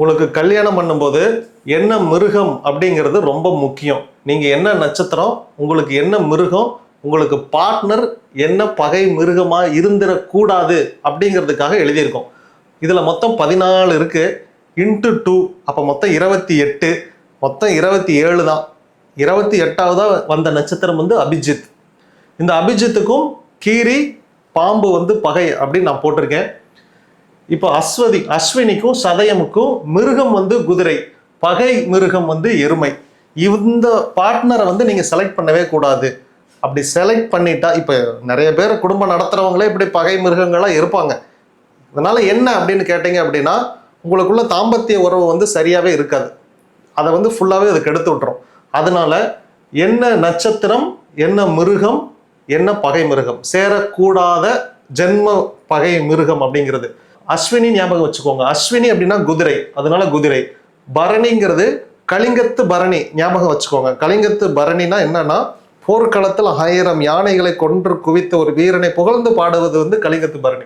உங்களுக்கு கல்யாணம் பண்ணும்போது என்ன மிருகம் அப்படிங்கிறது ரொம்ப முக்கியம். நீங்கள் என்ன நட்சத்திரம் உங்களுக்கு என்ன மிருகம் உங்களுக்கு பார்ட்னர் என்ன பகை மிருகமாக இருந்திடக்கூடாது அப்படிங்கிறதுக்காக எழுதியிருக்கோம். இதில் மொத்தம் பதினாலு இருக்குது இன்ட்டு டூ அப்போ மொத்தம் இருபத்தி எட்டு மொத்தம் இருபத்தி ஏழு தான். இருபத்தி எட்டாவதாக வந்த நட்சத்திரம் வந்து அபிஜித். இந்த அபிஜித்துக்கும் கீரி பாம்பு வந்து பகை அப்படின்னு நான் போட்டிருக்கேன். இப்போ அஸ்வதி அஸ்வினிக்கும் சதயமுக்கும் மிருகம் வந்து குதிரை பகை மிருகம் வந்து எருமை. இந்த பார்ட்னரை வந்து நீங்கள் செலக்ட் பண்ணவே கூடாது. அப்படி செலக்ட் பண்ணிட்டா இப்போ நிறைய பேர் குடும்பம் நடத்துகிறவங்களே இப்படி பகை மிருகங்களாக இருப்பாங்க. அதனால் என்ன அப்படின்னு கேட்டிங்க அப்படின்னா உங்களுக்குள்ள தாம்பத்திய உறவு வந்து சரியாகவே இருக்காது. அதை வந்து ஃபுல்லாகவே அது கெடுத்து விட்டுரும். அதனால் என்ன நட்சத்திரம் என்ன மிருகம் என்ன பகை மிருகம்? சேரக்கூடாத ஜென்ம பகை மிருகம் அப்படிங்கிறது. அஸ்வினி ஞாபகம் வச்சுக்கோங்க. அஸ்வினி அப்படின்னா குதிரை. அதனால குதிரை. பரணிங்கிறது கலிங்கத்து பரணி ஞாபகம் வச்சுக்கோங்க. கலிங்கத்து பரணினா என்னன்னா போர்க்களத்தில் ஆயிரம் யானைகளை கொன்று குவித்த ஒரு வீரனை புகழ்ந்து பாடுவது வந்து கலிங்கத்து பரணி.